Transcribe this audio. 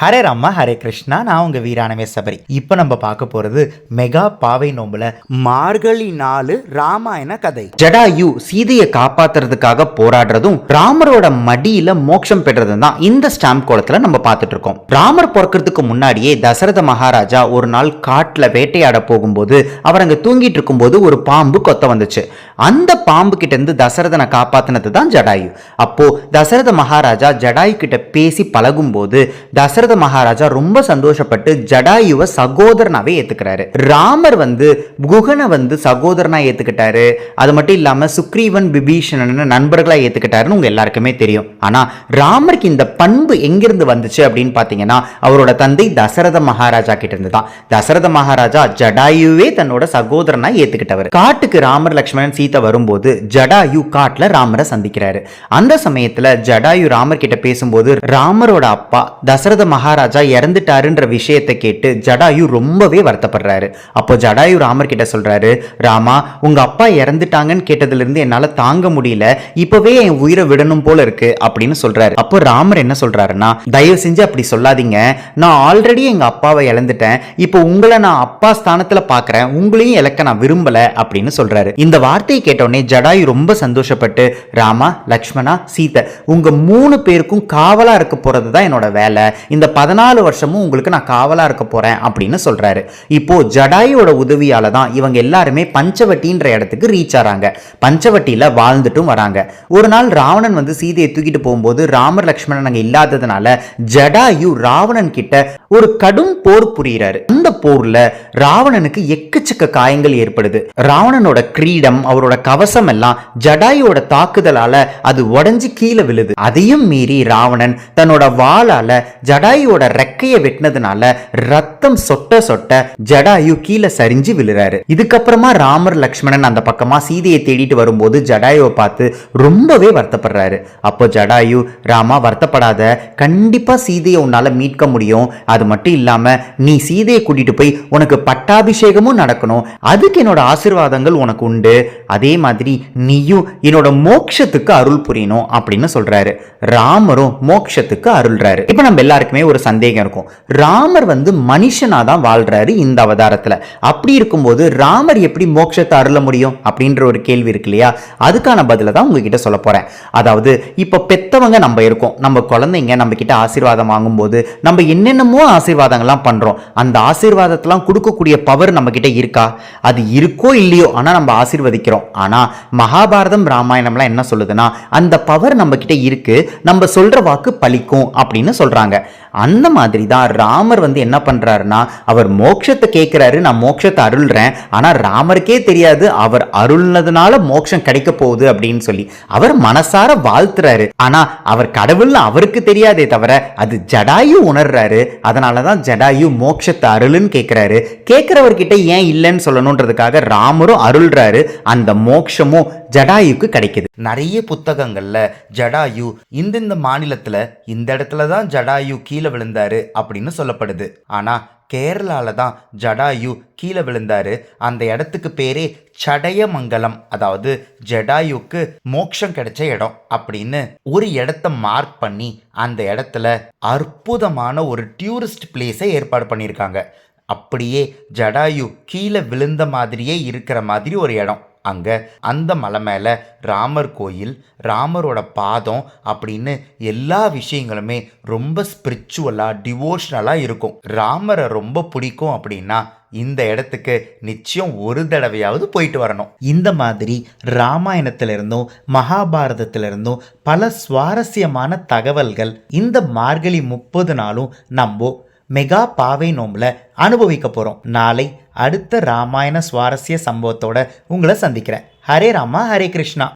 ஹரே ராமா ஹரே கிருஷ்ணா நான் உங்கள் வீரானவே சபரி. இப்போ நம்ம பார்க்க போகிறது மெகா பாவை நோம்புல மார்கழி நாலு ராமாயண கதை. ஜடாயு சீதையை காப்பாத்துறதுக்காக போராடுறதும் ராமரோட மடியில மோட்சம் பெற்றதும் தான் இந்த ஸ்டாம்ப் கோலத்தில் நம்ம பார்த்துட்டு இருக்கோம். ராமர் பிறக்கிறதுக்கு முன்னாடியே தசரத மகாராஜா ஒரு நாள் காட்டில் வேட்டையாட போகும்போது அவர் அங்கே தூங்கிட்டு இருக்கும்போது ஒரு பாம்பு கொத்த வந்துச்சு. அந்த பாம்பு கிட்ட இருந்து தசரதனை காப்பாத்தினது தான் ஜடாயு. அப்போ தசரத மகாராஜா ஜடாயு கிட்ட பேசி பழகும்போது தசரத தசரத மகாராஜா ரொம்ப சந்தோஷப்பட்டு ஜடாயுவை சகோதரனாவே ஏத்துக்கிறாரு. ராமர் வந்து குகனை வந்து சகோதரனா ஏத்துக்கிட்டாரு. அது மட்டும் இல்லாம சுக்ரீவன் விபீஷணன் நண்பர்களா ஏத்துக்கிட்டாருன்னு உங்க எல்லாருக்குமே தெரியும். ஆனா ராமருக்கு இந்த பண்பு எங்கிருந்து வந்துச்சு அப்படின்னு பாத்தீங்கன்னா அவரோட தந்தை தசரத மகாராஜா கிட்ட இருந்து தான் தசரத மகாராஜா ஜடாயுவே தன்னோட சகோதரனா ஏத்துக்கிட்டவர். காட்டுக்கு ராமர் லக்ஷ்மணன் சீதை வரும்போது ஜடாயு காட்டுல ராமரை சந்திக்கிறாரு. அந்த சமயத்துல ஜடாயு ராமர் கிட்ட பேசும்போது ராமரோட அப்பா தசரத மகாராஜா இறந்துட்டாருன்ற விஷயத்தை கேட்டு ஜடாயு ரொம்பவே வருத்தப்படுறாரு. அப்போ ஜடாயு ராமர் கிட்ட சொல்றாரு ராமா உங்க அப்பா இறந்துட்டாங்கன்னு கேட்டதுல இருந்து என்னால தாங்க முடியல. இப்பவே என் உயிரை விடணும் போல இருக்கு அப்படின்னு சொல்றாரு. அப்போ ராமர் என்ன சொல்றாருன்னா தயவு செஞ்சு அப்படி சொல்லாதீங்க. நான் ஆல்ரெடி எங்க அப்பாவை இழந்துட்டேன். இப்போ உங்களை நான் அப்பா ஸ்தானத்துல பாக்குறேன். உங்களையும் இழக்க நான் விரும்பல அப்படின்னு சொல்றாரு. இந்த வார்த்தையை கேட்டோடனே ஜடாயு ரொம்ப சந்தோஷப்பட்டு ராமா லக்ஷ்மணா சீதை உங்க மூணு பேருக்கும் காவலா இருக்க போறது தான் என்னோட வேலை. இந்த பதினாலு வருஷமும் உங்களுக்கு நான் காவலாக இருக்க போகிறேன் அப்படின்னு சொல்கிறாரு இப்போது ஜடாயோட உதவியால் தான் இவங்க எல்லாருமே பஞ்சவட்டின்ற இடத்துக்கு ரீச் ஆகிறாங்க பஞ்சவட்டியில் வாழ்ந்துட்டும் வராங்க. ஒரு நாள் ராவணன் வந்து சீதையை தூக்கிட்டு போகும்போது ராமர் லக்ஷ்மணன் அங்கே இல்லாததுனால ஜடாயு ராவணன் கிட்ட ஒரு கடும் போர் புரிகிறாரு அந்த போரில் ராவணனுக்கு எக்கச்சக்க காயங்கள் ஏற்படுது. ராவணனோட கிரீடம் அவரோட கவசம் எல்லாம் ஜடாயோட தாக்குதலால் அது உடஞ்சி கீழே விழுது. அதையும் மீறி ராவணன் தன்னோட வாளால் ஜடாய் ஜடாயுவோட ரெக்கையை வெட்டினதுனால ரத்தம் சொட்ட சொட்ட ஜடாயு கீழே சரிஞ்சு விழுறாரு. இதுக்கப்புறமா ராமர் லக்ஷ்மணன் அந்த பக்கமா சீதையை தேடிட்டு வரும்போது ஜடாயுவை பார்த்து ரொம்பவே வருத்தப்படுறாரு. அப்போ ஜடாயு ராமா வருத்தப்படாத. கண்டிப்பா சீதையை உன்னால மீட்க முடியும். அது மட்டும் இல்லாம நீ சீதையை கூட்டிட்டு போய் உனக்கு பட்டாபிஷேகமும் நடக்கணும். அதுக்கு என்னோட ஆசீர்வாதங்கள் உனக்கு உண்டு. அதே மாதிரி நீயும் என்னோட மோக்ஷத்துக்கு அருள் புரியணும் அப்படின்னு சொல்றாரு. ராமரும் மோக்ஷத்துக்கு அருள்றாரு. இப்ப நம்ம எல்லாருக்குமே ஒரு சந்தேகம் இருக்கும். ராமர் வந்து மனுஷனாக தான் வாழ்றாரு இந்த அவதாரத்துல. அப்படி இருக்கும்போது ராமர் எப்படி மோட்சத்தை அருள முடியும் அப்படின்ற ஒரு கேள்வி இருக்கு இல்லையா? அதுக்கான பதிலை தான் உங்ககிட்ட சொல்ல போகிறேன் அதாவது இப்போ பெத்தவங்க நம்ம இருக்கோம். நம்ம குழந்தைங்க நம்ம கிட்ட ஆசீர்வாதம் வாங்கும்போது நம்ம என்னென்னமோ ஆசீர்வாதங்கள்லாம் பண்றோம். அந்த ஆசீர்வாதத்தெல்லாம் கொடுக்கக்கூடிய பவர் நம்ம கிட்ட இருக்கா? அது இருக்கோ இல்லையோ ஆனா நம்ம ஆசீர்வதிக்கிறோம். ஆனா மகாபாரதம் ராமாயணம்லாம் என்ன சொல்லுதுன்னா அந்த பவர் நம்ம கிட்ட இருக்கு. நம்ம சொல்ற வாக்கு பலிக்கும் அப்படின்னு சொல்றாங்க. அந்த மாதிரி தான் ராமர் வந்து என்ன பண்றாருன்னா அவர் மோட்சத்தை கேட்குறாரு நான் மோட்சத்தை அருள்றேன். ஆனால் ராமருக்கே தெரியாது அவர் அருள்னதுனால மோட்சம் கிடைக்க போகுது அப்படின்னு சொல்லி. அவர் மனசார வாழ்த்துறாரு. ஆனா அவர் கடவுள்னு அவருக்கு தெரியாதே தவிர அது ஜடாயு உணர்றாரு. அதனால தான் ஜடாயு மோட்சத்தை அருள்னு கேட்குறாரு. கேட்குறவர்கிட்ட ஏன் இல்லைன்னு சொல்லணுன்றதுக்காக ராமரும் அருள்றாரு. அந்த மோட்சமும் ஜடாயுக்கு கிடைக்குது. நிறைய புத்தகங்களில் ஜடாயு இந்தந்த மாநிலத்தில் இந்த இடத்துல தான் ஜடாயு கீழே விழுந்தாரு அப்படின்னு சொல்லப்படுது. ஆனால் கேரளாவில் தான் ஜடாயு கீழே விழுந்தாரு. அந்த இடத்துக்கு பேரே சடையமங்கலம் அதாவது ஜடாயுக்கு மோட்சம் கிடைச்ச இடம் அப்படின்னு ஒரு இடத்த மார்க் பண்ணி அந்த இடத்துல அற்புதமான ஒரு டூரிஸ்ட் பிளேஸை ஏற்பாடு பண்ணியிருக்காங்க. அப்படியே ஜடாயு கீழே விழுந்த மாதிரியே இருக்கிற மாதிரி ஒரு இடம். அங்கே அந்த மலை மேலே ராமர் கோயில் ராமரோட பாதம் அப்படின்னு எல்லா விஷயங்களுமே ரொம்ப ஸ்பிரிச்சுவலாக டிவோஷனலாக இருக்கும். ராமரை ரொம்ப பிடிக்கும் அப்படின்னா இந்த இடத்துக்கு நிச்சயம் ஒரு தடவையாவது போயிட்டு வரணும். இந்த மாதிரி ராமாயணத்திலிருந்தும் மகாபாரதத்திலிருந்தும் பல சுவாரஸ்யமான தகவல்கள் இந்த மார்கழி முப்பது நாளும் நம்ம மெகா பாவை நோம்பில் அனுபவிக்க போகிறோம் நாளை அடுத்த ராமாயண சுவாரஸ்ய சம்பவத்தோட உங்களை சந்திக்கிறேன். ஹரே ராமா ஹரே கிருஷ்ணா.